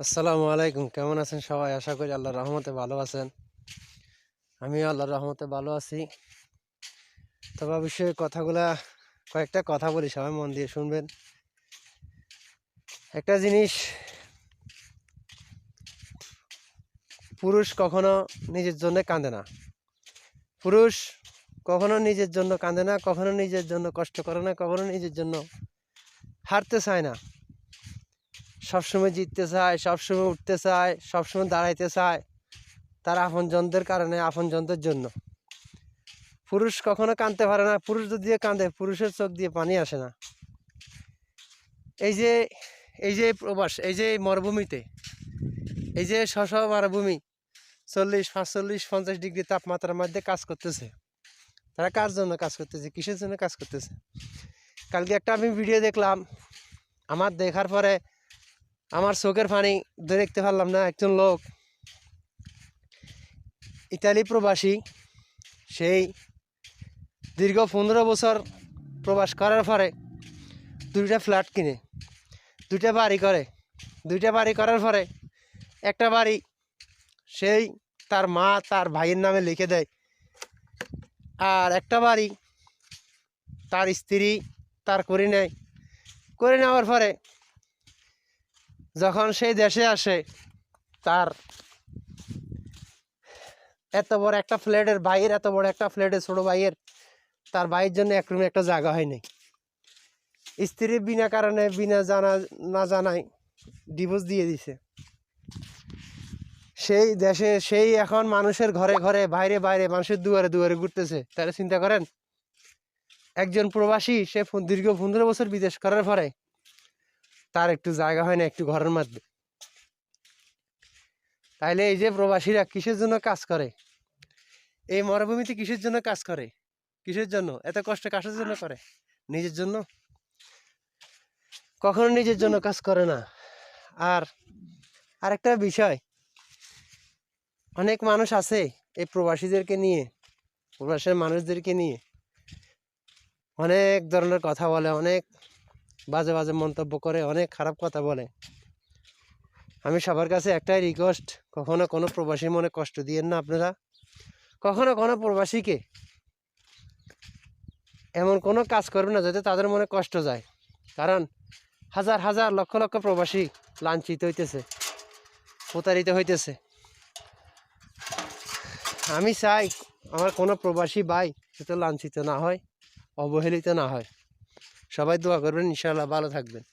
আসসালামু আলাইকুম। কেমন আছেন সবাই? আশা করি আল্লাহর রহমতে ভালো আছেন। আমিও আল্লাহর রহমতে ভালো আছি। তবে অবশ্যই কথাগুলা, কয়েকটা কথা বলি, সবাই মন দিয়ে শুনবেন। একটা জিনিস, পুরুষ কখনো নিজের জন্য কাঁদে না। পুরুষ কখনো নিজের জন্য কাঁদে না, কখনো নিজের জন্য কষ্ট করে না, কখনো নিজের জন্য হারতে চায় না। সবসময় জিততে চায়, সবসময় উঠতে চায়, সবসময় দাঁড়াইতে চায় তার আপনজনদের কারণে আপন আপনজনদের জন্য। পুরুষ কখনো কাঁদতে পারে না, পুরুষ যদি কাঁদে, পুরুষের চোখ দিয়ে পানি আসে না। এই যে এই যে প্রবাস, এই যে মরুভূমিতে, এই যে শশ মরুভূমি, চল্লিশ, পাঁচচল্লিশ, পঞ্চাশ ডিগ্রি তাপমাত্রার মধ্যে কাজ করতেছে। তারা কার জন্য কাজ করতেছে? কিসের জন্য কাজ করতেছে? কালকে একটা আমি ভিডিও দেখলাম, আমার দেখার পরে আমার চোখের পানি দেখতে পারলাম না, একজন লোক। ইতালি প্রবাসী, সেই দীর্ঘ পনেরো বছর প্রবাস করার পরে দুইটা ফ্ল্যাট কিনে, দুইটা বাড়ি করে। দুইটা বাড়ি করার পরে একটা বাড়ি সেই তার মা তার ভাইয়ের নামে লিখে দেয়। আর একটা বাড়ি তার স্ত্রী তার করে নেয়। করে নেওয়ার পরে যখন সেই দেশে আসে, তার এত বড় একটা ফ্ল্যাটের ভাইয়ের এত বড় একটা ফ্ল্যাটের ছোট ভাইয়ের তার ভাইয়ের জন্য এক রুমে একটা জায়গা হয়নি স্ত্রী বিনা কারণে, বিনা জানা, না জানাই ডিভোর্স দিয়ে দিছে। সেই দেশে, সেই এখন মানুষের ঘরে ঘরে, বাইরে বাইরে, মানুষের দুয়ারে দুয়ারে ঘুরতেছে। তারা চিন্তা করেন, একজন প্রবাসী, সে দীর্ঘ পনেরো বছর বিদেশ করার পরে তার একটু জায়গা হয় না, একটু ঘরের মধ্যে। তাইলে এই যে প্রবাসীরা কিসের জন্য কাজ করে? এই মরুভূমিতে কিসের জন্য কাজ করে? কিসের জন্য? এত কষ্ট কাজের জন্য করে? নিজের জন্য? কখনো নিজের জন্য কাজ করে না। আর আরেকটা বিষয়, অনেক মানুষ আছে এই প্রবাসীদেরকে নিয়ে, প্রবাসের মানুষদেরকে নিয়ে, অনেক ধরনের কথা বলে, অনেক বাজে বাজে মন্তব্য করে অনেক খারাপ কথা বলে। আমি সবার কাছে একটাই রিকোয়েস্ট কখনো কোনো প্রবাসী মনে কষ্ট দিয়েন না আপনারা। কখনো কোনো প্রবাসীকে এমন কোনো কাজ করবে না যাতে তাদের মনে কষ্ট যায়। কারণ হাজার হাজার লক্ষ লক্ষ প্রবাসী লাঞ্ছিত হইতেছে, প্রতারিত হইতেছে। আমি চাই আমার কোনো প্রবাসী ভাই যাতে লাঞ্ছিত না হয়, অবহেলিত না হয়। সবাই দোয়া করবেন ইনশাআল্লাহ ভালো থাকবেন।